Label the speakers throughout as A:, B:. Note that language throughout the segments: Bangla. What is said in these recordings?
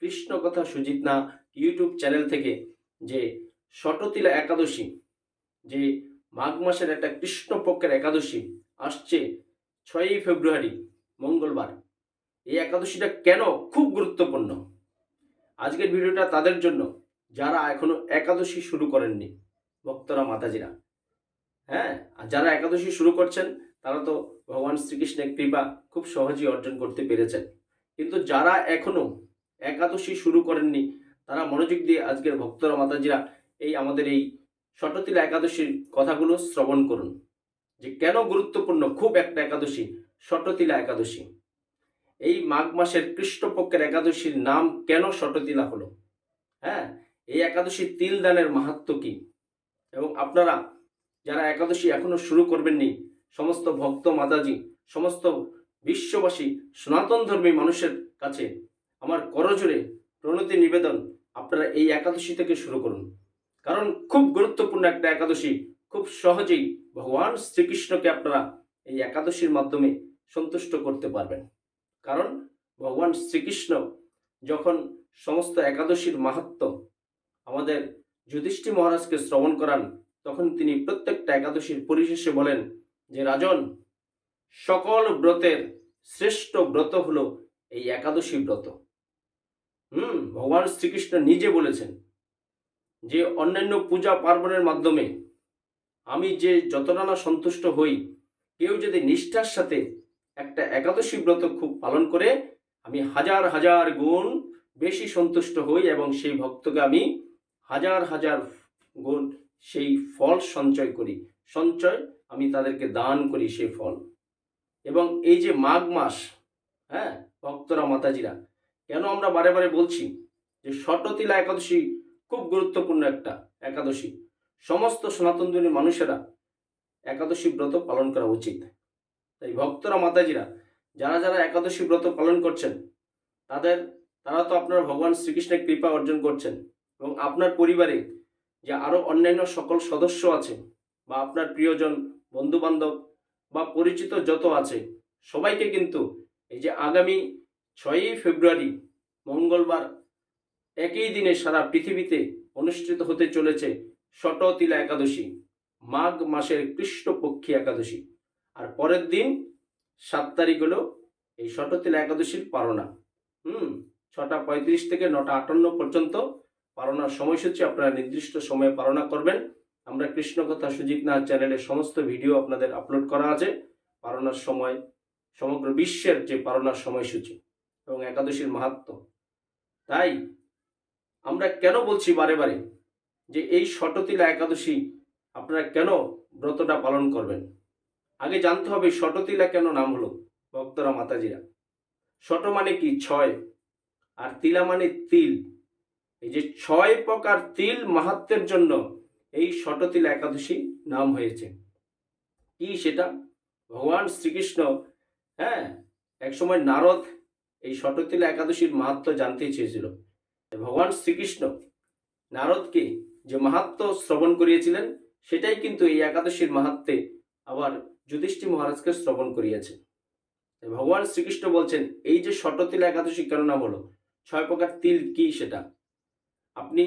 A: কৃষ্ণকথা সুজিত না ইউটিউব চ্যানেল থেকে যে শটতিলা একাদশী যে মাঘ মাসের একটা কৃষ্ণপক্ষের একাদশী আসছে ছয়ই ফেব্রুয়ারি মঙ্গলবার এই একাদশীটা কেন খুব গুরুত্বপূর্ণ আজকের ভিডিওটা তাদের জন্য যারা এখনো একাদশী শুরু করেননি ভক্তরা মাতাজিরা হ্যাঁ আর যারা একাদশী শুরু করছেন তারা তো ভগবান শ্রীকৃষ্ণের কৃপা খুব সহজেই অর্জন করতে পেরেছেন কিন্তু যারা এখনো একাদশী শুরু করেননি তারা মনোযোগ দিয়ে আজকের ভক্তরা মাতাজিরা এই আমাদের এই শটতিলা একাদশীর কথাগুলো শ্রবণ করুন যে কেন গুরুত্বপূর্ণ খুব একটা একাদশী ষটতিলা একাদশী এই মাঘ মাসের কৃষ্ণপক্ষের একাদশীর নাম কেন ষটতিলা হলো হ্যাঁ এই একাদশী তিল দানের মাহাত্ম কি এবং আপনারা যারা একাদশী এখনো শুরু করবেননি সমস্ত ভক্ত মাতাজি সমস্ত বিশ্ববাসী সনাতন ধর্মী মানুষের কাছে আমার করজোরে প্রণতি নিবেদন আপনারা এই একাদশী থেকে শুরু করুন কারণ খুব গুরুত্বপূর্ণ একটা একাদশী খুব সহজেই ভগবান শ্রীকৃষ্ণকে আপনারা এই একাদশীর মাধ্যমে সন্তুষ্ট করতে পারবেন কারণ ভগবান শ্রীকৃষ্ণ যখন সমস্ত একাদশীর মাহাত্ম আমাদের যুধিষ্ঠি মহারাজকে শ্রবণ করান তখন তিনি প্রত্যেকটা একাদশীর পরিশেষে বলেন যে রাজন সকল ব্রতের শ্রেষ্ঠ ব্রত হলো এই একাদশী ব্রত হুম ভগবান শ্রীকৃষ্ণ নিজে বলেছেন যে অন্যান্য পূজা পার্বণের মাধ্যমে আমি যে যতটা না সন্তুষ্ট হই কেউ যদি নিষ্ঠার সাথে একটা একাদশী ব্রত খুব পালন করে আমি হাজার হাজার গুণ বেশি সন্তুষ্ট হই এবং সেই ভক্তকে আমি হাজার হাজার গুণ সেই ফল সঞ্চয় করি সঞ্চয় আমি তাদেরকে দান করি সেই ফল এবং এই যে মাঘ মাস হ্যাঁ ভক্তরা মাতাজিরা কেন আমরা বারে বারে বলছি যে শটতিলা একাদশী খুব গুরুত্বপূর্ণ একটা একাদশী সমস্ত সনাতন ধর্মী মানুষেরা একাদশী ব্রত পালন করা উচিত তাই ভক্তরা মাতাজিরা যারা যারা একাদশী ব্রত পালন করছেন তাদের তারা তো আপনার ভগবান শ্রীকৃষ্ণের কৃপা অর্জন করছেন এবং আপনার পরিবারে যে আরও অন্যান্য সকল সদস্য আছে বা আপনার প্রিয়জন বন্ধুবান্ধব বা পরিচিত যত আছে সবাইকে কিন্তু এই যে আগামী ছয়ই ফেব্রুয়ারি মঙ্গলবার একই দিনে সারা পৃথিবীতে অনুষ্ঠিত হতে চলেছে শটতিলা একাদশী মাঘ মাসের কৃষ্ণপক্ষী একাদশী আর পরের দিন সাত তারিখ হলো এই শটতিলা একাদশীর পারণা হুম ছটা পঁয়ত্রিশ থেকে নটা আটান্ন পর্যন্ত পারণার সময়সূচি আপনারা নির্দিষ্ট সময়ে পারণা করবেন আমরা কৃষ্ণকথা সুজিত নাহ চ্যানেলে সমস্ত ভিডিও আপনাদের আপলোড করা আছে পারণার সময় সমগ্র বিশ্বের যে পারণার সময়সূচি এবং একাদশীর মাহাত্ম তাই আমরা কেন বলছি বারে বারে যে এই শটতিলা একাদশী আপনারা কেন ব্রতটা পালন করবেন আগে জানতে হবে শটতিলা কেন নাম হলো ভক্তরা মাতাজিরা শট মানে কি ছয় আর তিলা মানে তিল এই যে ছয় প্রকার তিল মাহাত্মের জন্য এই শটতিল একাদশী নাম হয়েছে কি সেটা ভগবান শ্রীকৃষ্ণ হ্যাঁ একসময় নারদ এই শটতিলা একাদশীর মাহাত্ম জানতে চেয়েছিল ভগবান শ্রীকৃষ্ণ নারদকে যে মাহাত্ম শ্রবণ করিয়েছিলেন সেটাই কিন্তু এই একাদশীর মাহাত্মে আবার যুধিষ্ঠি মহারাজকে শ্রবণ করিয়েছে ভগবান শ্রীকৃষ্ণ বলছেন এই যে শটতিল একাদশী কেন না বলো ছয় প্রকার তিল কি সেটা আপনি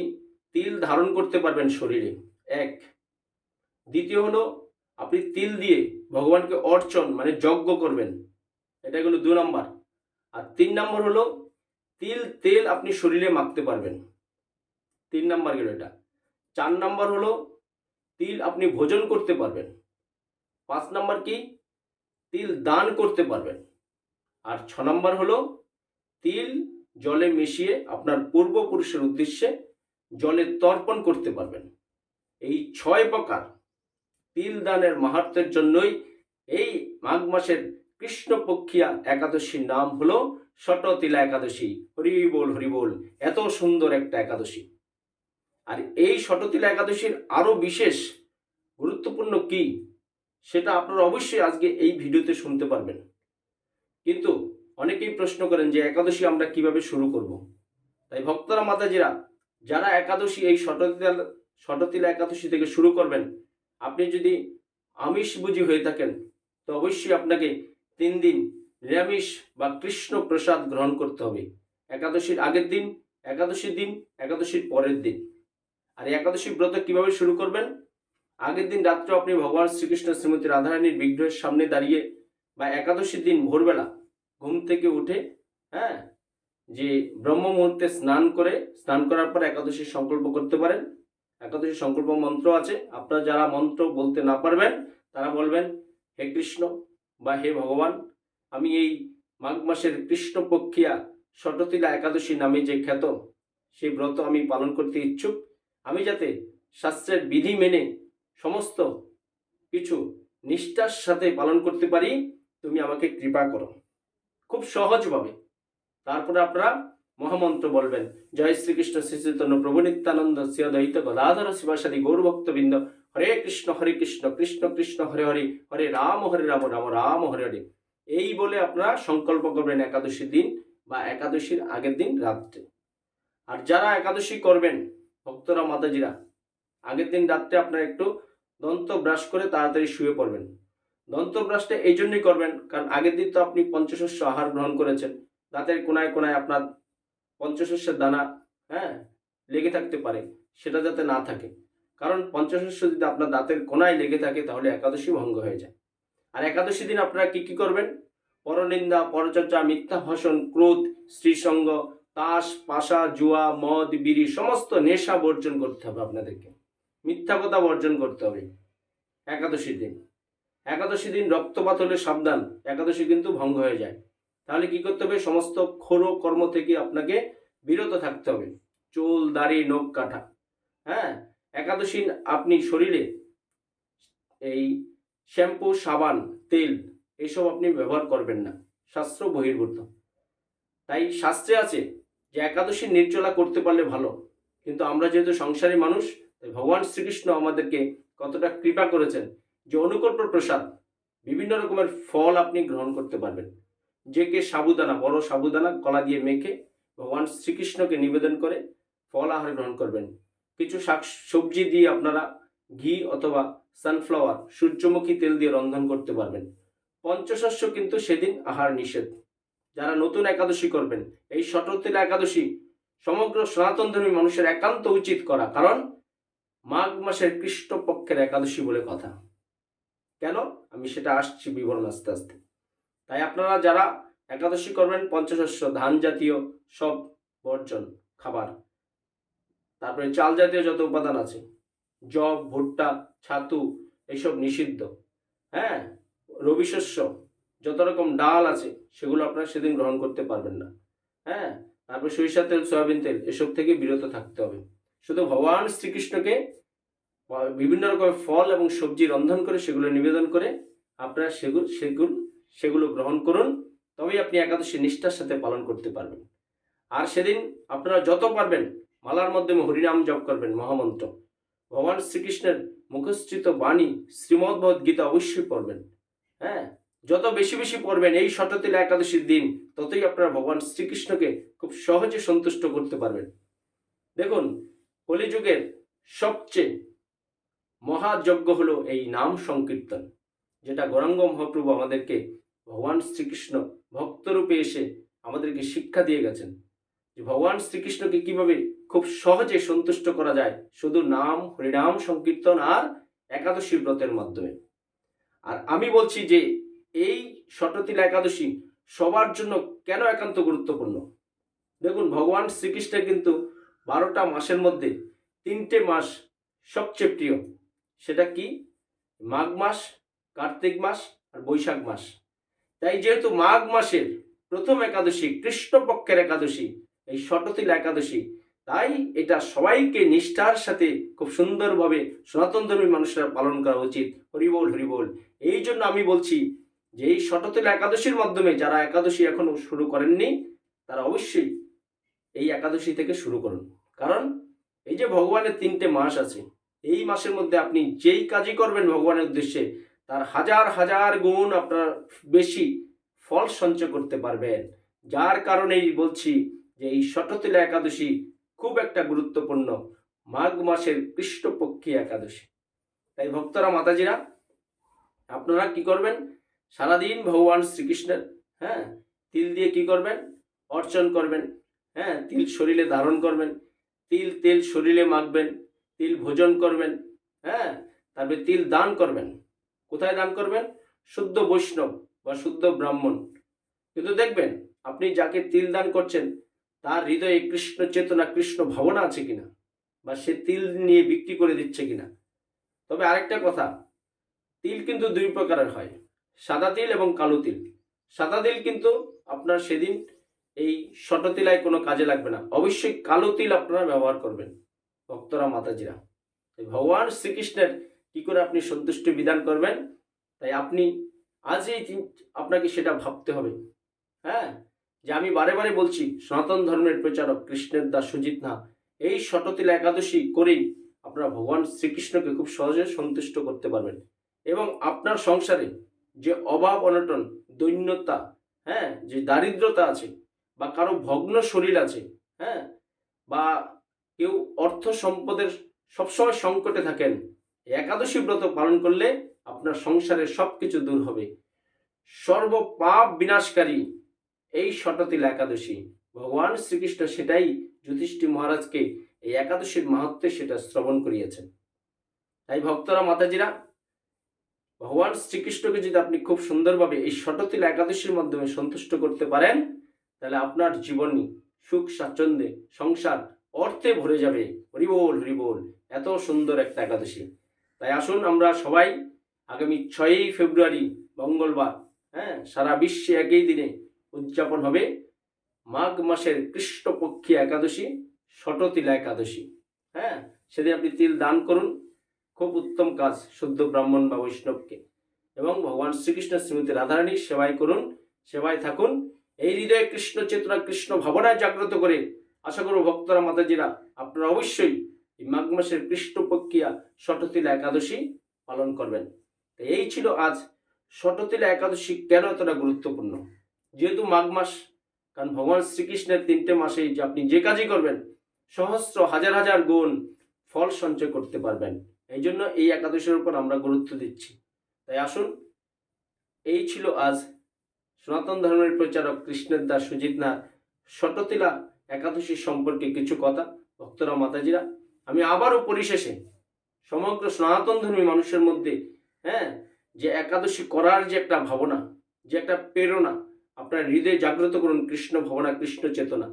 A: তিল ধারণ করতে পারবেন শরীরে এক দ্বিতীয় হলো আপনি তিল দিয়ে ভগবানকে অর্চন মানে যজ্ঞ করবেন এটা গেল দু নম্বর আর তিন নম্বর হলো তিল তেল আপনি শরীরে মাখতে পারবেন তিন নম্বর গেল এটা চার নম্বর হলো তিল আপনি ভোজন করতে পারবেন পাঁচ নম্বর কি তিল দান করতে পারবেন আর ছ নম্বর হলো তিল জলে মিশিয়ে আপনার পূর্বপুরুষের উদ্দেশ্যে জলে তর্পণ করতে পারবেন এই ছয় প্রকার তিল দানের মাহাত্মের জন্যই এই মাঘ মাসের কৃষ্ণপক্ষিয়া একাদশীর নাম হলো শটতিলা একাদশী হরিবোল হরিবোল এত সুন্দর একটা একাদশী আর এই শটতিলা একাদশীর আরও বিশেষ গুরুত্বপূর্ণ কি সেটা আপনারা অবশ্যই আজকে এই ভিডিওতে শুনতে পারবেন কিন্তু অনেকেই প্রশ্ন করেন যে একাদশী আমরা কিভাবে শুরু করব তাই ভক্তরা মাতাজিরা যারা একাদশী এই শটতিলা শটতিলা একাদশী থেকে শুরু করবেন আপনি যদি আমিষভোজী হয়ে থাকেন তো অবশ্যই আপনাকে তিন দিন নিরামিষ বা কৃষ্ণ প্রসাদ গ্রহণ করতে হবে একাদশীর আগের দিন একাদশীর দিন একাদশীর পরের দিন আর একাদশী ব্রত কিভাবে শুরু করবেন আগের দিন রাত্রে আপনি ভগবান শ্রীকৃষ্ণ শ্রীমতী রাধারানীর বিগ্রহের সামনে দাঁড়িয়ে বা একাদশীর দিন ভোরবেলা ঘুম থেকে উঠে হ্যাঁ যে ব্রহ্ম মুহূর্তে স্নান করে স্নান করার পর একাদশীর সংকল্প করতে পারেন একাদশী সংকল্প মন্ত্র আছে আপনারা যারা মন্ত্র বলতে না পারবেন তারা বলবেন হে কৃষ্ণ বা হে ভগবান আমি এই মাঘ মাসের কৃষ্ণপক্ষিয়া ষটতিলা একাদশী নামে যে খ্যাত সেই ব্রত আমি পালন করতে ইচ্ছুক আমি যাতে শাস্ত্রের বিধি মেনে সমস্ত কিছু নিষ্ঠার সাথে পালন করতে পারি তুমি আমাকে কৃপা করো খুব সহজভাবে তারপর আপনারা মহামন্ত্র বলবেন জয় শ্রীকৃষ্ণ শ্রীচৈতন্য প্রভু নিত্যানন্দ শ্রীদ্বৈত গদাধর শিবাসাদী গৌরভক্তবৃন্দ হরে কৃষ্ণ হরে কৃষ্ণ কৃষ্ণ কৃষ্ণ হরে হরে হরে রাম হরে রাম রাম রাম হরে হরে এই বলে আপনারা সংকল্প করবেন একাদশীর দিন বা একাদশীর আগের দিন রাত্রে আর যারা একাদশী করবেন ভক্তরা মাতাজিরা আগের দিন রাত্রে আপনারা একটু দন্ত ব্রাশ করে তাড়াতাড়ি শুয়ে পড়বেন দন্ত ব্রাশটা এই জন্যই করবেন কারণ আগের দিন তো আপনি পঞ্চশস্য আহার গ্রহণ করেছেন দাঁতের কোনায় কোনায় আপনার পঞ্চশস্যের দানা হ্যাঁ লেগে থাকতে পারে সেটা যাতে না থাকে কারণ পঞ্চশস্য যদি আপনার দাঁতের কোনায় লেগে থাকে তাহলে একাদশী ভঙ্গ হয়ে যায় আর একাদশী দিন আপনারা কি কি করবেন পরনিন্দা পরচর্চা মিথ্যা ভাষণ ক্রোধ স্ত্রীসঙ্গ তাস পাশা জুয়া মদ বিড়ি সমস্ত নেশা বর্জন করতে হবে আপনাদেরকে মিথ্যা কথা বর্জন করতে হবে একাদশী দিন একাদশী দিন রক্তপাত হলে সাবধান একাদশী কিন্তু ভঙ্গ হয়ে যায় তাহলে কি করতে হবে সমস্ত খোরো কর্ম থেকে আপনাকে বিরত থাকতে হবে চুল দাড়ি নখ কাটা হ্যাঁ একাদশী আপনি শরীরে এই শ্যাম্পু সাবান তেল এসব আপনি ব্যবহার করবেন না শাস্ত্র বহির্ভূত তাই শাস্ত্রে আছে যে একাদশী নির্জলা করতে পারলে ভালো কিন্তু আমরা যেহেতু সংসারী মানুষ তাই ভগবান শ্রীকৃষ্ণ আমাদেরকে কতটা কৃপা করেছেন যে অনুকল্প প্রসাদ বিভিন্ন রকমের ফল আপনি গ্রহণ করতে পারবেন যে কে সাবুদানা বড় সাবুদানা কলা দিয়ে মেখে ভগবান শ্রীকৃষ্ণকে নিবেদন করে ফল আহার গ্রহণ করবেন কিছু শাক সবজি দিয়ে আপনারা ঘি অথবা সানফ্লাওয়ার সূর্যমুখী তেল দিয়ে রন্ধন করতে পারবেন পঞ্চশস্য কিন্তু সেদিন আহার নিষেধ যারা নতুন একাদশী করবেন এই শততিলা একাদশী সমগ্র সনাতন ধর্মী মানুষের একান্ত উচিত করা কারণ মাঘ মাসের কৃষ্ণপক্ষের একাদশী বলে কথা কেন আমি সেটা আসছি বিবরণ আস্তে আস্তে তাই আপনারা যারা একাদশী করবেন পঞ্চশস্য ধান জাতীয় সব বর্জন খাবার তারপরে চাল জাতীয় যত উপাদান আছে জব ভুট্টা ছাতু এসব নিষিদ্ধ হ্যাঁ রবি শস্য যত রকম ডাল আছে সেগুলো আপনারা সেদিন গ্রহণ করতে পারবেন না হ্যাঁ তারপরে সরিষা তেল সয়াবিন তেল এসব থেকে বিরত থাকতে হবে শুধু ভগবান শ্রীকৃষ্ণকে বিভিন্ন রকমের ফল এবং সবজি রন্ধন করে সেগুলো নিবেদন করে আপনারা সেগুলো সেগুলো সেগুলো গ্রহণ করুন তবেই আপনি একাদশী নিষ্ঠার সাথে পালন করতে পারবেন আর সেদিন আপনারা যত পারবেন মালার মধ্যে হরিনাম জপ করবেন মহামন্ত্র ভগবান শ্রীকৃষ্ণের মুখস্থিত বাণী শ্রীমদ্ভগবত গীতা অবশ্যই পড়বেন হ্যাঁ যত বেশি বেশি পড়বেন এই শততিল একাদশীর দিন ততই আপনারা ভগবান শ্রীকৃষ্ণকে খুব সহজে সন্তুষ্ট করতে পারবেন দেখুন কলিযুগের সবচেয়ে মহাযজ্ঞ হলো এই নাম সংকীর্তন যেটা গৌরাঙ্গ মহাপ্রভু আমাদেরকে ভগবান শ্রীকৃষ্ণ ভক্তরূপে এসে আমাদেরকে শিক্ষা দিয়ে গেছেন ভগবান শ্রীকৃষ্ণকে কিভাবে খুব সহজে সন্তুষ্ট করা যায় শুধু নাম হরিনাম সংকীর্তন আর একাদশী ব্রতের মাধ্যমে আর আমি বলছি যে এই শটতিলা একাদশী সবার জন্য কেন একান্ত গুরুত্বপূর্ণ দেখুন ভগবান শ্রীকৃষ্ণের কিন্তু বারোটা মাসের মধ্যে তিনটে মাস সবচেয়ে প্রিয় সেটা কি মাঘ মাস কার্তিক মাস আর বৈশাখ মাস তাই যেহেতু মাঘ মাসের প্রথম একাদশী কৃষ্ণপক্ষের একাদশী এই ষটতিল একাদশী তাই এটা সবাইকে নিষ্ঠার সাথে খুব সুন্দরভাবে সনাতন ধর্মী মানুষরা পালন করা উচিত হরিবোল হরিবোল এই জন্য আমি বলছি যে এই ষটতিল একাদশীর মাধ্যমে যারা একাদশী এখনো শুরু করেননি তারা অবশ্যই এই একাদশী থেকে শুরু করুন কারণ এই যে ভগবানের তিনটে মাস আছে এই মাসের মধ্যে আপনি যেই কাজই করবেন ভগবানের উদ্দেশ্যে তার হাজার হাজার গুণ আপনার বেশি ফল সঞ্চয় করতে পারবেন যার কারণেই বলছি যে এই শততিলা একাদশী খুব একটা গুরুত্বপূর্ণ মাঘ মাসের কৃষ্ণপক্ষী একাদশী তাই ভক্তরা মাতাজিরা আপনারা কি করবেন সারাদিন ভগবান শ্রীকৃষ্ণের হ্যাঁ তিল দিয়ে কি করবেন অর্চন করবেন হ্যাঁ তিল শরীরে ধারণ করবেন তিল তেল শরীরে মাখবেন তিল ভোজন করবেন হ্যাঁ তারপরে তিল দান করবেন কোথায় দান করবেন শুদ্ধ বৈষ্ণব বা শুদ্ধ ব্রাহ্মণ কিন্তু দেখবেন আপনি যাকে তিল দান করছেন তার হৃদয়ে কৃষ্ণ চেতনা কৃষ্ণ ভাবনা আছে কিনা বা সে তিল নিয়ে বিক্রি করে দিচ্ছে কিনা তবে আরেকটা কথা তিল কিন্তু দুই প্রকারের হয় সাদা তিল এবং কালো তিল সাদা তিল কিন্তু আপনার সেদিন এই শটতিলায় কোনো কাজে লাগবে না অবশ্যই কালো তিল আপনারা ব্যবহার করবেন ভক্তরা মাতাজিরা ভগবান শ্রীকৃষ্ণের কী করে আপনি সন্তুষ্টি বিধান করবেন তাই আপনি আজই আপনাকে সেটা ভাবতে হবে হ্যাঁ যে আমি বারে বারে বলছি সনাতন ধর্মের প্রচারক কৃষ্ণের দাস সুজিত না এই শততিলা একাদশী করেই আপনারা ভগবান শ্রীকৃষ্ণকে খুব সহজে সন্তুষ্ট করতে পারবেন এবং আপনার সংসারে যে অভাব অনটন দৈন্যতা হ্যাঁ যে দারিদ্রতা আছে বা কারো ভগ্ন শরীর আছে হ্যাঁ বা কেউ অর্থ সম্পদের সবসময় সংকটে থাকেন একাদশী ব্রত পালন করলে আপনার সংসারে সব কিছু দূর হবে সর্ব পাপ বিনাশকারী এই শততিল একাদশী ভগবান শ্রীকৃষ্ণ সেটাই যুধিষ্ঠি মহারাজকে এই একাদশীর মাহাত্মে সেটা শ্রবণ করিয়েছেন তাই ভক্তরা মাতাজিরা ভগবান শ্রীকৃষ্ণকে যদি আপনি খুব সুন্দরভাবে এই শততিল একাদশীর মাধ্যমে সন্তুষ্ট করতে পারেন তাহলে আপনার জীবনী সুখ স্বাচ্ছন্দ্যে সংসার অর্থে ভরে যাবে হরিবোল হরিবোল এত সুন্দর একটা একাদশী তাই আসুন আমরা সবাই আগামী ছয়ই ফেব্রুয়ারি মঙ্গলবার হ্যাঁ সারা বিশ্বে একই দিনে উদযাপন হবে মাঘ মাসের কৃষ্ণপক্ষী একাদশী ষটতিলা একাদশী হ্যাঁ সেদিন আপনি তিল দান করুন খুব উত্তম কাজ শুদ্ধ ব্রাহ্মণ বা বৈষ্ণবকে এবং ভগবান শ্রীকৃষ্ণ শ্রীমতী রাধারানীর সেবায় করুন সেবায় থাকুন এই হৃদয়ে কৃষ্ণ চেতনা কৃষ্ণ ভাবনায় জাগ্রত করে আশা করব ভক্তরা মাতাজিরা আপনারা অবশ্যই এই মাঘ মাসের কৃষ্ণপক্ষিয়া ষটতিলা একাদশী পালন করবেন এই ছিল আজ ষটতিলা একাদশী কেন এতটা গুরুত্বপূর্ণ যেহেতু মাঘ মাস কারণ ভগবান শ্রীকৃষ্ণের তিনটে মাসেই যে আপনি যে কাজই করবেন সহস্র হাজার হাজার গুণ ফল সঞ্চয় করতে পারবেন এই জন্য এই একাদশের উপর আমরা গুরুত্ব দিচ্ছি তাই আসুন এই ছিল আজ সনাতন ধর্মের প্রচারক কৃষ্ণের দাস সুজিত না শততিলা একাদশী সম্পর্কে কিছু কথা ভক্তরা মাতাজিরা আমি আবারও পরিশেষে সমগ্র সনাতন ধর্মী মানুষের মধ্যে হ্যাঁ যে একাদশী করার যে একটা ভাবনা যে একটা প্রেরণা আপনার হৃদয়ে জাগ্রত করুন কৃষ্ণ ভবনা কৃষ্ণ চেতনা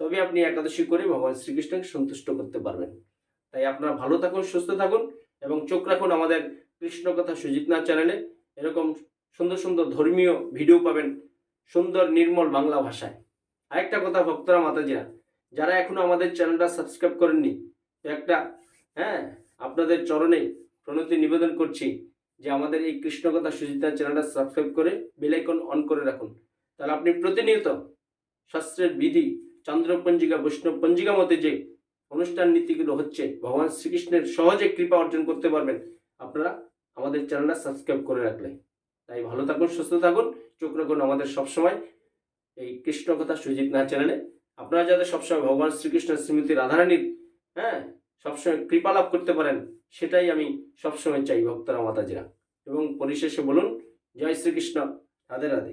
A: তবে আপনি একাদশী করে ভগবান শ্রীকৃষ্ণকে সন্তুষ্ট করতে পারবেন তাই আপনারা ভালো থাকুন সুস্থ থাকুন এবং চোখ রাখুন আমাদের কৃষ্ণ কথা সুজিত নাথ চ্যানেলে এরকম সুন্দর সুন্দর ধর্মীয় ভিডিও পাবেন সুন্দর নির্মল বাংলা ভাষায় আরেকটা কথা ভক্তরা মাতাজিরা যারা এখনো আমাদের চ্যানেলটা সাবস্ক্রাইব করেননি একটা হ্যাঁ আপনাদের চরণে প্রণতি নিবেদন করছি যে আমাদের এই কৃষ্ণকথা সুজিতা চ্যানেলটা সাবস্ক্রাইব করে বেলাইকন অন করে রাখুন তাহলে আপনি প্রতিনিয়ত শাস্ত্রের বিধি চন্দ্রপঞ্জিকা বৈষ্ণব পঞ্জিকা মতে যে অনুষ্ঠান নীতিগুলো হচ্ছে ভগবান শ্রীকৃষ্ণের সহজে কৃপা অর্জন করতে পারবেন আপনারা আমাদের চ্যানেলটা সাবস্ক্রাইব করে রাখলেন তাই ভালো থাকুন সুস্থ থাকুন চোখ রাখুন আমাদের সবসময় এই কৃষ্ণ কথা সুজিত না চ্যানেলে আপনারা যাতে সবসময় ভগবান শ্রীকৃষ্ণের শ্রীমতী রাধারানীর হ্যাঁ সবসময় কৃপা লাভ করতে পারেন সেটাই আমি সবসময় চাই ভক্তরা মাতাজিরা এবং পরিশেষে বলুন জয় শ্রীকৃষ্ণ রাধে রাধে